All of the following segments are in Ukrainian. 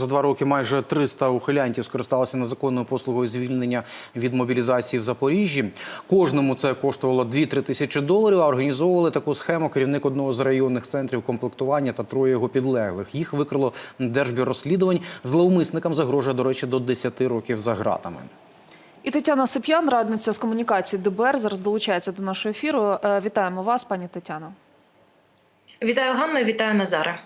За два роки майже 300 ухилянтів скористалися незаконною послугою звільнення від мобілізації в Запоріжжі. Кожному це коштувало 2-3 тисячі доларів. А організовували таку схему керівник одного з районних центрів комплектування та троє його підлеглих. Їх викрило Держбюро розслідувань. Зловмисникам загрожує, до речі, до 10 років за ґратами. І Тетяна Сип'ян, радниця з комунікації ДБР, зараз долучається до нашого ефіру. Е, Вітаємо вас, пані Тетяно. Вітаю Ганна, вітаю Назаре.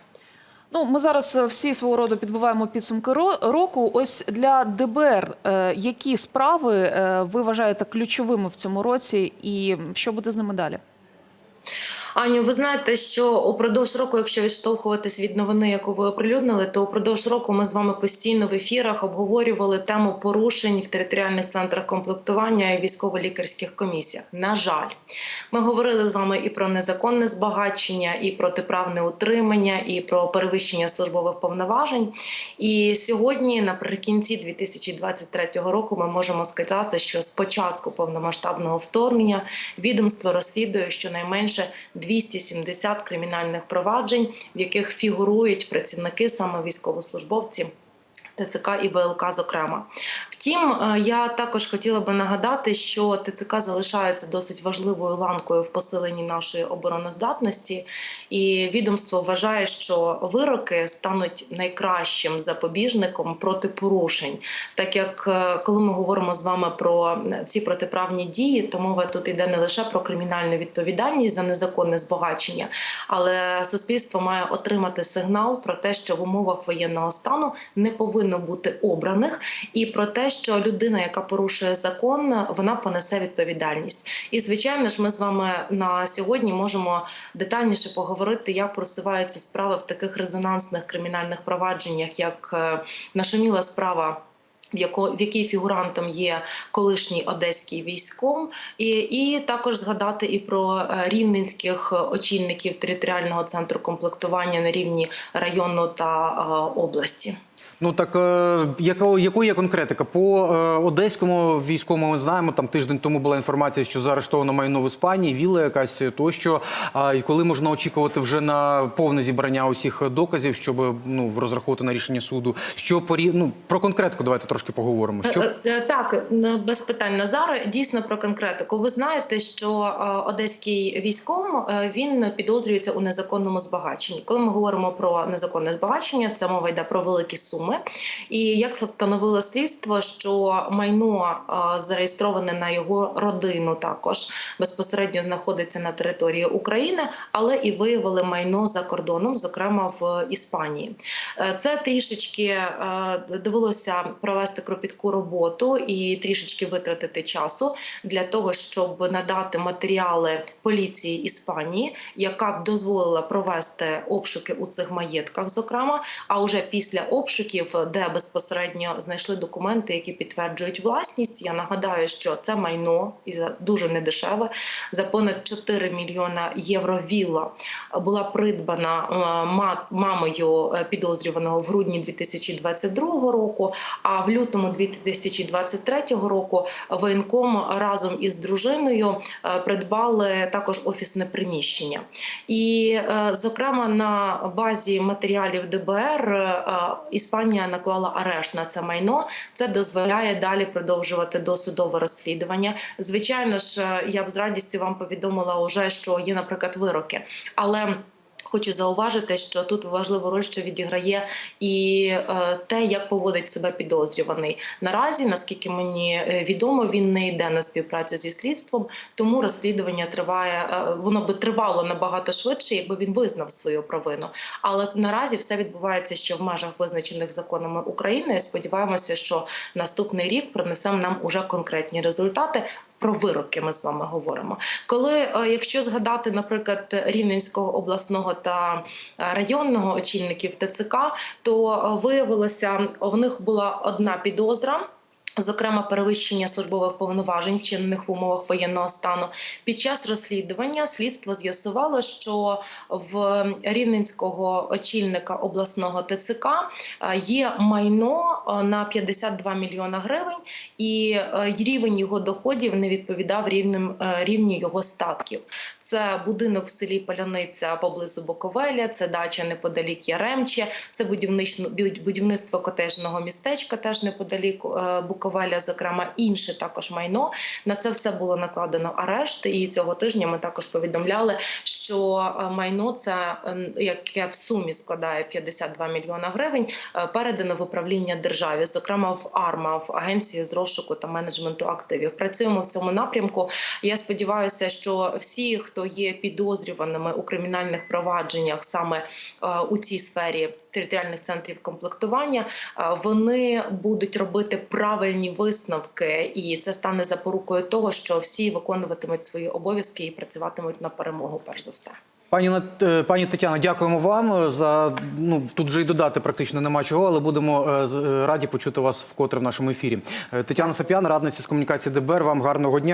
Ну, ми зараз е, всі свого роду підбиваємо підсумки ро- року. Ось для ДБР, е, які справи е, ви вважаєте ключовими в цьому році, і що буде з ними далі? Аню, ви знаєте, що упродовж року, якщо відштовхуватись від новини, яку ви оприлюднили, то упродовж року ми з вами постійно в ефірах обговорювали тему порушень в територіальних центрах комплектування і військово-лікарських комісіях. На жаль, ми говорили з вами і про незаконне збагачення, і протиправне утримання, і про перевищення службових повноважень. І сьогодні, наприкінці 2023 року, ми можемо сказати, що з початку повномасштабного вторгнення відомство розслідує щонайменше 270 кримінальних проваджень, в яких фігурують працівники саме військовослужбовці. ТЦК і ВЛК, зокрема. Втім, е, я також хотіла би нагадати, що ТЦК залишається досить важливою ланкою в посиленні нашої обороноздатності, і відомство вважає, що вироки стануть найкращим запобіжником проти порушень. Так як е, коли ми говоримо з вами про ці протиправні дії, то мова тут йде не лише про кримінальну відповідальність за незаконне збагачення, але суспільство має отримати сигнал про те, що в умовах воєнного стану не повинно бути обраних, і про те, що людина, яка порушує закон, вона понесе відповідальність. І звичайно ж, ми з вами на сьогодні можемо детальніше поговорити, як просуваються справи в таких резонансних кримінальних провадженнях, як е, нашуміла справа. В якій фігурантом є колишній одеський військом, і, і також згадати і про е, рівненських очільників територіального центру комплектування на рівні району та е, області. Ну так е, яка, якою є конкретика? По е, одеському військовому ми знаємо, там тиждень тому була інформація, що заарештовано майно в Іспанії, віла якась тощо. А і коли можна очікувати вже на повне зібрання усіх доказів, щоб ну розраховувати на рішення суду? Що по рів- ну, про конкретику давайте трошки поговоримо. Що Е, Так, без питань Назаре. Дійсно про конкретику. Ви знаєте, що одеський військом він підозрюється у незаконному збагаченні. Коли ми говоримо про незаконне збагачення, це мова йде про великі суми. І як встановило слідство, що майно е, зареєстроване на його родину, також безпосередньо знаходиться на території України, але і виявили майно за кордоном, зокрема в Іспанії. Е, Це трішечки е, довелося провести кропітку роботу і трішечки витратити часу для того, щоб надати матеріали поліції Іспанії, яка б дозволила провести обшуки у цих маєтках, зокрема. А вже після обшуків, де безпосередньо знайшли документи, які підтверджують власність. Я нагадаю, що це майно і дуже недешеве за понад 4 мільйона євро. Вілла була придбана е, мамою е, підозрюваного в грудні 2022 року. А в лютому 2023 року воєнком разом із дружиною е, придбали також офісне приміщення. І, зокрема, на базі матеріалів ДБР е, Іспанія наклала арешт на це майно. Це дозволяє далі продовжувати досудове розслідування. Звичайно ж, е, я б з радістю вам повідомила уже, що є, наприклад, вироки, але. Хочу зауважити, що тут важливу роль ще відіграє і е, те, як поводить себе підозрюваний. Наразі, наскільки мені е, відомо, він не йде на співпрацю зі слідством, тому розслідування триває. е, воно би тривало набагато швидше, якби він визнав свою провину. Але наразі все відбувається ще в межах визначених законами України. Сподіваємося, що наступний рік принесе нам уже конкретні результати. Про вироки ми з вами говоримо. Коли, е, якщо згадати, наприклад, Рівненського обласного та е, районного очільників ТЦК, то е, виявилося, в них була одна підозра. Зокрема, перевищення службових повноважень, вчинених в умовах воєнного стану, під час розслідування слідство з'ясувало, що в рівненського очільника обласного ТЦК є майно, на 52 мільйона гривень, і е, рівень його доходів не відповідав рівнем е, рівню його статків. Це будинок в селі Поляниця поблизу Буковеля, це дача неподалік Яремче, це будівництво котежного містечка, теж неподалік е, Буковеля, зокрема інше також майно. На це все було накладено арешт. І цього тижня ми також повідомляли, що е, майно це е, яке в сумі складає 52 мільйона гривень, е, передано в управління державі, зокрема в АРМА, в агенції з розшуку та менеджменту активів. Працюємо в цьому напрямку. Я сподіваюся, що всі, хто є підозрюваними у кримінальних провадженнях саме е, у цій сфері територіальних центрів комплектування, е, вони будуть робити правильні висновки, і це стане запорукою того, що всі виконуватимуть свої обов'язки і працюватимуть на перемогу. Перш за все. Пані е, пані Тетяно, дякуємо вам за ну тут вже й додати практично нема чого, але будемо е, е, раді почути вас вкотре в нашому ефірі. Е, Тетяна Сап'ян, радниця з комунікації ДБР. Вам гарного дня.